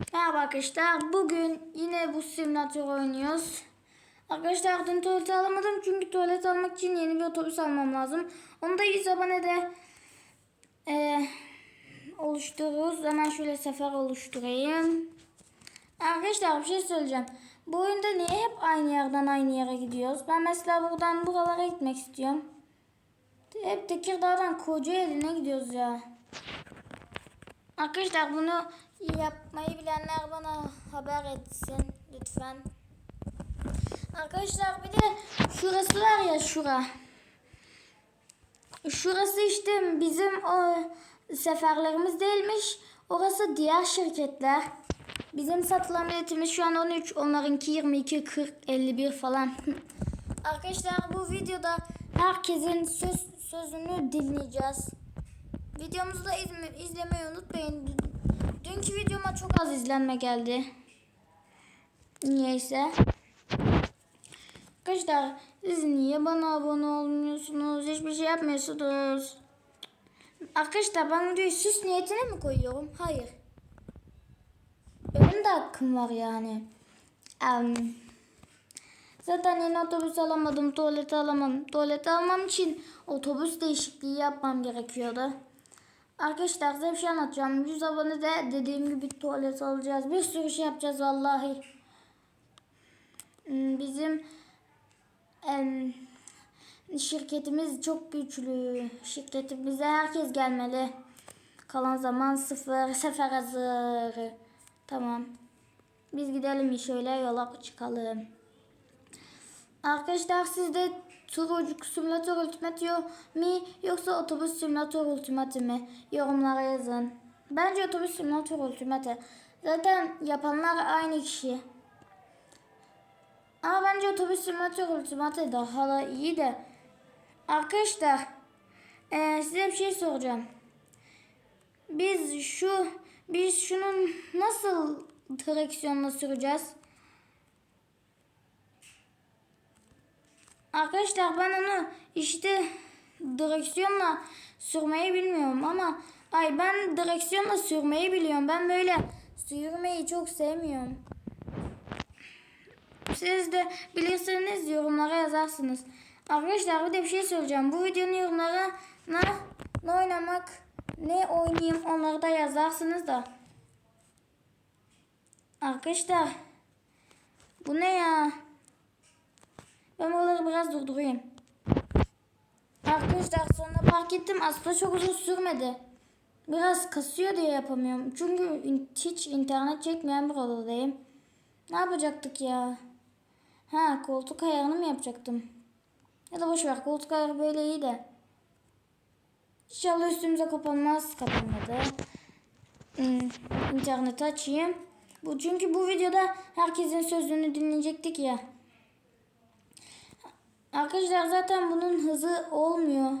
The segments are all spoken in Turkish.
Merhaba arkadaşlar. Bugün yine bu simülatör oynuyoruz. Arkadaşlar dün tuvalet alamadım çünkü tuvalet almak için yeni bir otobüs almam lazım. Onu da 100 abonede e, oluştururuz. Hemen şöyle sefer oluşturayım. Arkadaşlar bir şey söyleyeceğim. Bu oyunda niye hep aynı yerden aynı yere gidiyoruz? Ben mesela buradan buralara gitmek istiyorum. Hep Tekirdağ'dan Kocaeli'ne gidiyoruz ya. Arkadaşlar bunu yapmayı bilenler bana haber etsin lütfen. Arkadaşlar bir de şurası var ya şura. Şurası işte bizim o seferlerimiz değilmiş. Orası diğer şirketler. Bizim satılan biletimiz şu an 13, onlarınki 22, 40, 51 falan. Arkadaşlar bu videoda herkesin söz, sözünü dinleyeceğiz. Videomuzu da izlemeyi unutmayın. Dün- Dünkü videoma çok az izlenme geldi. Niyeyse. Arkadaşlar siz niye bana abone olmuyorsunuz? Hiçbir şey yapmıyorsunuz. Arkadaşlar ben videoyu süs niyetine mi koyuyorum? Hayır. Benim de hakkım var yani. Em, zaten yeni otobüs alamadım, tuvalet alamadım. Tuvalet almam için otobüs değişikliği yapmam gerekiyordu. Arkadaşlar size bir şey anlatacağım. 100 abone de dediğim gibi tuvalet alacağız. Bir sürü şey yapacağız vallahi. Hmm, Bizim em, şirketimiz çok güçlü. Şirketimize herkes gelmeli. Kalan zaman sıfır. Sefer hazır. Tamam. Biz gidelim şöyle yola çıkalım. Arkadaşlar sizde Turocuk Simülatör Ultimate mi yoksa Otobüs Simülatör Ultimate mi? Yorumlara yazın. Bence Otobüs Simülatör Ultimate. Zaten yapanlar aynı kişi. Ama bence Otobüs Simülatör Ultimate daha da iyi de. Arkadaşlar eee, size bir şey soracağım. Biz şu biz şunun nasıl direksiyonla süreceğiz? Arkadaşlar ben onu işte direksiyonla sürmeyi bilmiyorum ama ay ben direksiyonla sürmeyi biliyorum. Ben böyle sürmeyi çok sevmiyorum. Siz de bilirseniz yorumlara yazarsınız. Arkadaşlar bir de bir şey söyleyeceğim. Bu videonun yorumlara ne, ne oynamak ne oynayayım onları da yazarsınız da. Arkadaşlar bu ne ya? Ben buraları biraz durdurayım. Arkadaşlar sonra fark ettim aslında çok uzun sürmedi. Biraz kasıyor diye yapamıyorum. Çünkü hiç internet çekmeyen bir odadayım. Ne yapacaktık ya? Ha koltuk ayarını mı yapacaktım? Ya da boş ver koltuk ayarı böyle iyi de. İnşallah üstümüze kapanmaz. Kapanmadı. Hmm, interneti açayım. Bu çünkü bu videoda herkesin sözünü dinleyecektik ya. Arkadaşlar zaten bunun hızı olmuyor.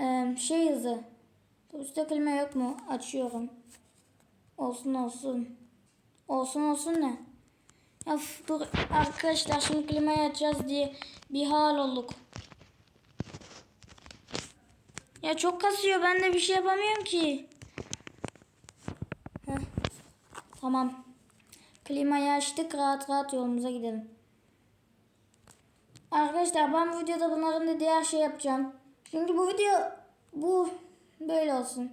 Ee, şey hızı. Üstte klima yok mu? Açıyorum. Olsun olsun. Olsun olsun ne? Ya dur arkadaşlar şimdi klimayı açacağız diye bir hal olduk. Ya çok kasıyor ben de bir şey yapamıyorum ki. Heh. Tamam. Klimayı açtık rahat rahat yolumuza gidelim. Arkadaşlar ben bu videoda bunların da diğer şey yapacağım. Çünkü bu video bu böyle olsun.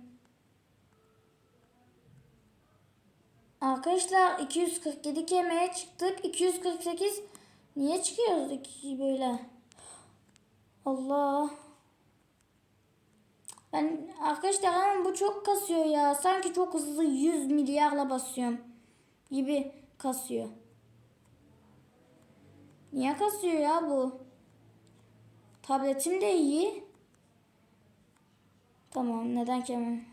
Arkadaşlar 247 kemeye çıktık. 248 niye çıkıyoruz iki böyle? Allah. Ben arkadaşlar ama bu çok kasıyor ya. Sanki çok hızlı 100 milyarla basıyorum gibi kasıyor. Niye kasıyor ya bu? Tabletim de iyi. Tamam neden ki?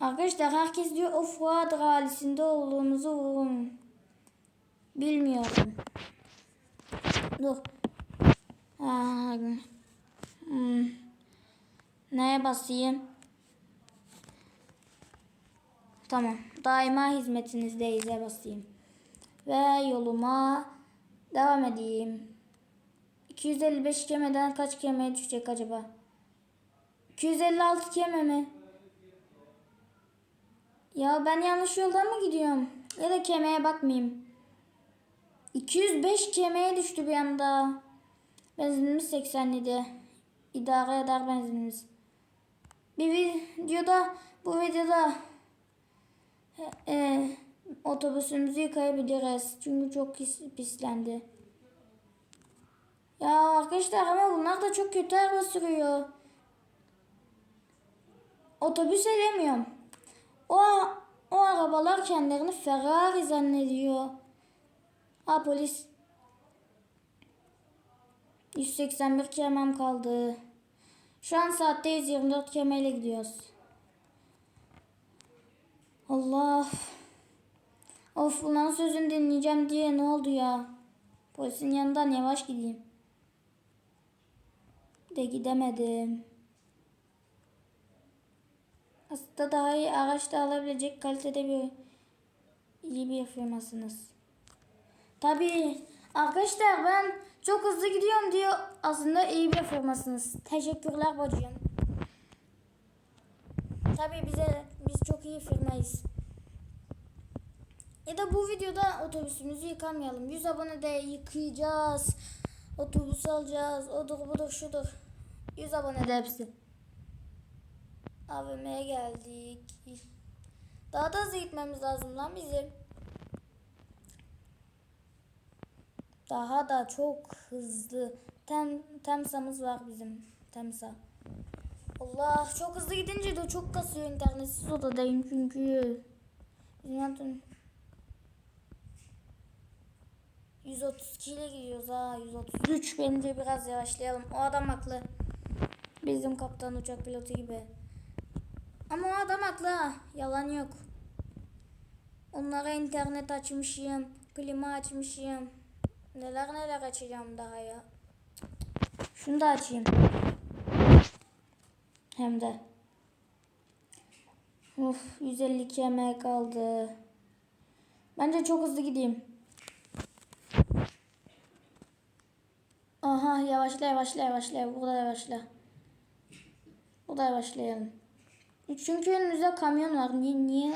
Arkadaşlar herkes diyor of Fuat ralisinde olduğumuzu vurun. Bilmiyorum. Dur. Ha, hmm. Neye basayım? Tamam. Daima hizmetinizdeyize basayım. Ve yoluma devam edeyim. 255 kemeden kaç kemeye düşecek acaba? 256 keme mi? Ya ben yanlış yoldan mı gidiyorum? Ya da kemiğe bakmayayım. 205 kemiğe düştü bir anda. Benzinimiz 87. İdare eder benzinimiz. Bir videoda bu videoda e, e, otobüsümüzü yıkayabiliriz. Çünkü çok pis, pislendi. Ya arkadaşlar ama bunlar da çok kötü araba sürüyor. Otobüs edemiyorum. O, o arabalar kendilerini Ferrari zannediyor. Ha polis. 181 kemem kaldı. Şu an saatte 124 kemeyle gidiyoruz. Allah. Of bunların sözünü dinleyeceğim diye ne oldu ya? Polisin yanından yavaş gideyim. De gidemedim. Aslında daha iyi araç da alabilecek kalitede bir iyi bir firmasınız. Tabii arkadaşlar ben çok hızlı gidiyorum diyor. Aslında iyi bir firmasınız. Teşekkürler bacım. Tabii bize biz çok iyi firmayız. Ya da bu videoda otobüsümüzü yıkamayalım. 100 abone de yıkayacağız. Otobüs alacağız. Odur budur şudur. 100 abone de hepsi. AVM'ye geldik. Daha da hızlı gitmemiz lazım lan bizim. Daha da çok hızlı. Tem, temsamız var bizim. Temsa. Allah çok hızlı gidince de çok kasıyor internetsiz odadayım çünkü. Bizim 132 ile gidiyoruz ha 133 bence biraz yavaşlayalım. O adam haklı. Bizim kaptan uçak pilotu gibi. Ama o adam haklı ha. Yalan yok. Onlara internet açmışım. Klima açmışım. Neler neler açacağım daha ya. Şunu da açayım. Hem de. Of 152 emek kaldı. Bence çok hızlı gideyim. Aha yavaşla yavaşla yavaşla. Burada yavaşla. Burada yavaşlayalım. Çünkü önümüzde kamyon var. Niye? niye?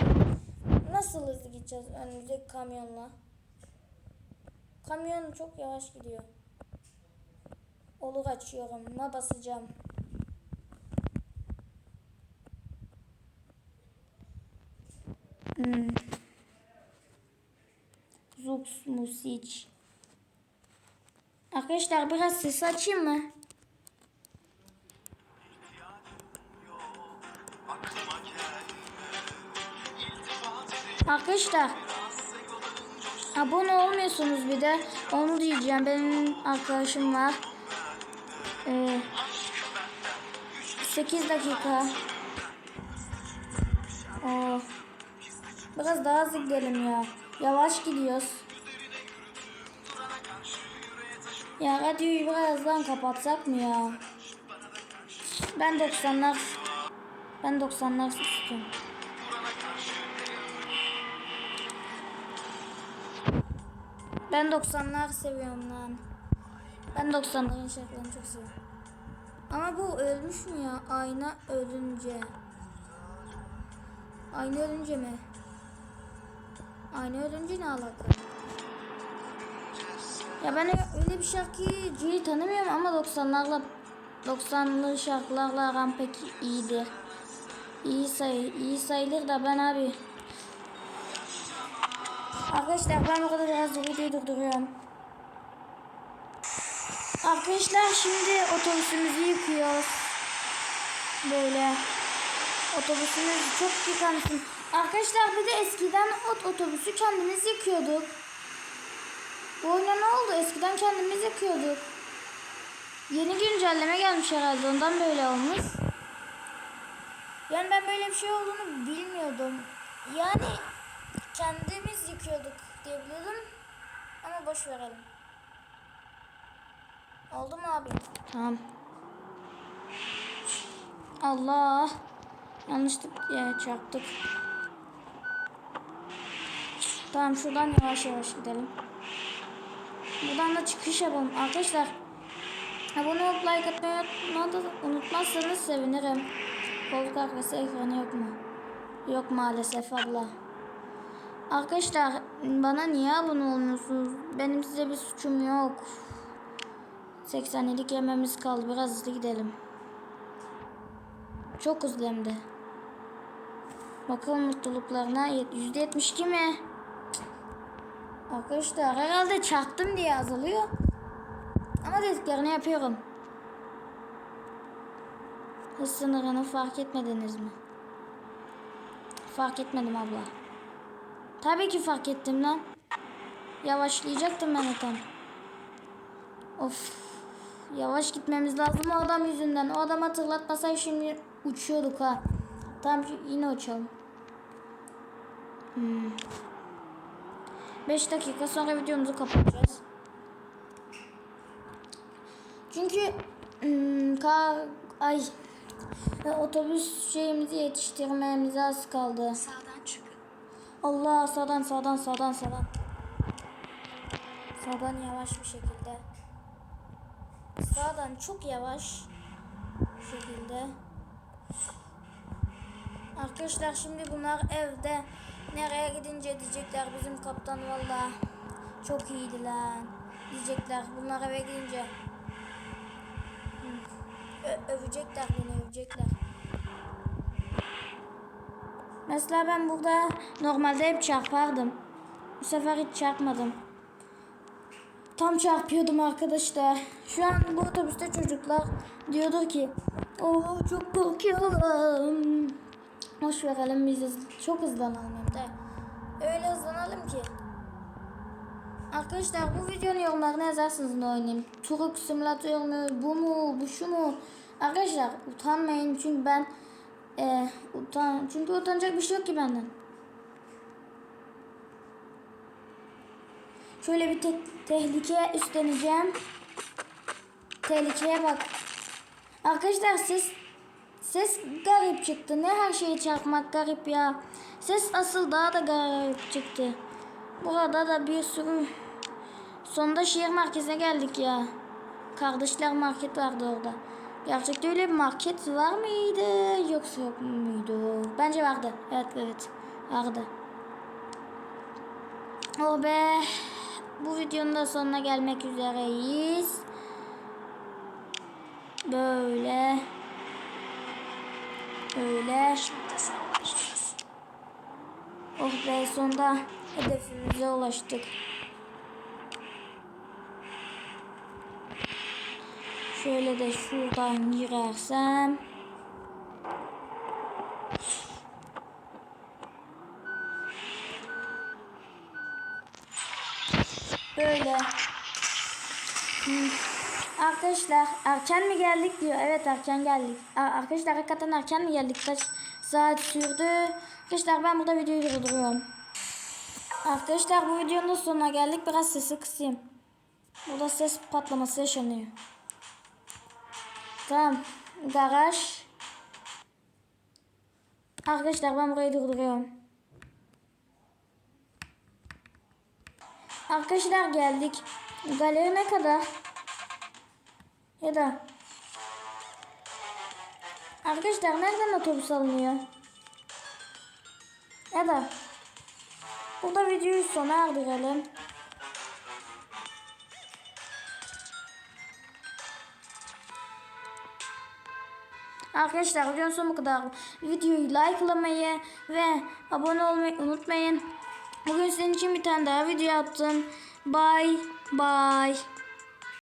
Nasıl hızlı gideceğiz önümüzdeki kamyonla? Kamyon çok yavaş gidiyor. Olur açıyorum. Ma basacağım. Hmm. Zux Music. Arkadaşlar biraz ses açayım mı? Arkadaşlar abone olmuyorsunuz bir de. Onu diyeceğim. Benim arkadaşım var. Ee, 8 dakika. Oo. biraz daha hızlı gidelim ya. Yavaş gidiyoruz ya radyoyu birazdan kapatsak mı ya ben 90'lar ben 90'lar istiyorum Ben 90'lar seviyorum lan. Ben 90'ların şarkılarını çok seviyorum. Ama bu ölmüş mü ya? Ayna ölünce. Ayna ölünce mi? Ayna ölünce ne alaka? Ya ben öyle bir şarkıcıyı tanımıyorum ama 90'larla 90'lı şarkılarla aram pek iyidir. İyi say iyi sayılır da ben abi Arkadaşlar ben kadar biraz videoyu durduruyorum. Arkadaşlar şimdi otobüsümüzü yıkıyoruz. Böyle. Otobüsümüz çok yıkansın. Arkadaşlar bir de eskiden ot otobüsü kendimiz yıkıyorduk. Bu oyuna ne oldu? Eskiden kendimiz yıkıyorduk. Yeni güncelleme gelmiş herhalde ondan böyle olmuş. Yani ben böyle bir şey olduğunu bilmiyordum. Yani kendimiz yıkıyorduk diyebilirim. Ama boş verelim. Oldu mu abi? Tamam. Allah. Yanlışlıkla çarptık. Tamam şuradan yavaş yavaş gidelim. Buradan da çıkış yapalım. Arkadaşlar abone olup like atmayı unutmazsanız sevinirim. Koltuk arkası ekranı yok mu? Yok maalesef abla. Arkadaşlar bana niye abone olmuyorsunuz? Benim size bir suçum yok. 87'lik yememiz kaldı. Biraz hızlı gidelim. Çok hızlı hem de. Bakalım mutluluklarına. %72 mi? Arkadaşlar herhalde çaktım diye yazılıyor. Ama dediklerini yapıyorum. Hız sınırını fark etmediniz mi? Fark etmedim abla. Tabii ki fark ettim lan. Yavaşlayacaktım ben tam. Of. Yavaş gitmemiz lazım o adam yüzünden. O adam hatırlatmasaydı şimdi uçuyorduk ha. Tamam yine uçalım. Hmm. 5 dakika sonra videomuzu kapatacağız. Çünkü hmm, kar, ay e, otobüs şeyimizi yetiştirmemize az kaldı. Sağdan çıkın. Allah sağdan sağdan sağdan sağdan. Sağdan yavaş bir şekilde. Sağdan çok yavaş bir şekilde. Arkadaşlar şimdi bunlar evde nereye gidince diyecekler bizim kaptan valla çok iyiydi lan diyecekler bunlar eve gidince. Ö- övecekler beni övecekler. Mesela ben burada normalde hep çarpardım. Bu sefer hiç çarpmadım. Tam çarpıyordum arkadaşlar. Şu an bu otobüste çocuklar diyordur ki Oo çok korkuyorum. Boş verelim biz çok hızlanalım. Öyle hızlanalım ki. Arkadaşlar bu videonun yorumlarına yazarsınız ne oynayayım. Turuk simülatör mü, bu mu, bu şu mu? Arkadaşlar utanmayın çünkü ben e, utan çünkü utanacak bir şey yok ki benden. Şöyle bir te- tehlike üstleneceğim. Tehlikeye bak. Arkadaşlar ses ses garip çıktı. Ne her şeyi çarpmak garip ya. Ses asıl daha da garip çıktı. Burada da bir sürü sonunda şehir merkezine geldik ya. Kardeşler market vardı orada. Gerçekte öyle bir market var mıydı yoksa yok muydu? Bence vardı. Evet evet vardı. Oh be. Bu videonun da sonuna gelmek üzereyiz. Böyle. Böyle. Oh be sonunda hedefimize ulaştık. Şöyle de şuradan girersem. Böyle. Arkadaşlar erken mi geldik diyor. Evet erken geldik. Arkadaşlar hakikaten erken mi geldik? Kaç saat sürdü? Arkadaşlar ben burada videoyu durduruyorum. Arkadaşlar bu videonun sonuna geldik. Biraz sesi kısayım. Burada ses patlaması yaşanıyor. Tamam. Garaj. Arkadaşlar ben burayı durduruyorum. Arkadaşlar geldik. Galeri ne kadar? Ya da Arkadaşlar nereden otobüs alınıyor? Da burada videoyu sona erdirelim. Arkadaşlar videonun sonu bu kadar. Videoyu likelamayı ve abone olmayı unutmayın. Bugün sizin için bir tane daha video yaptım. Bye bye.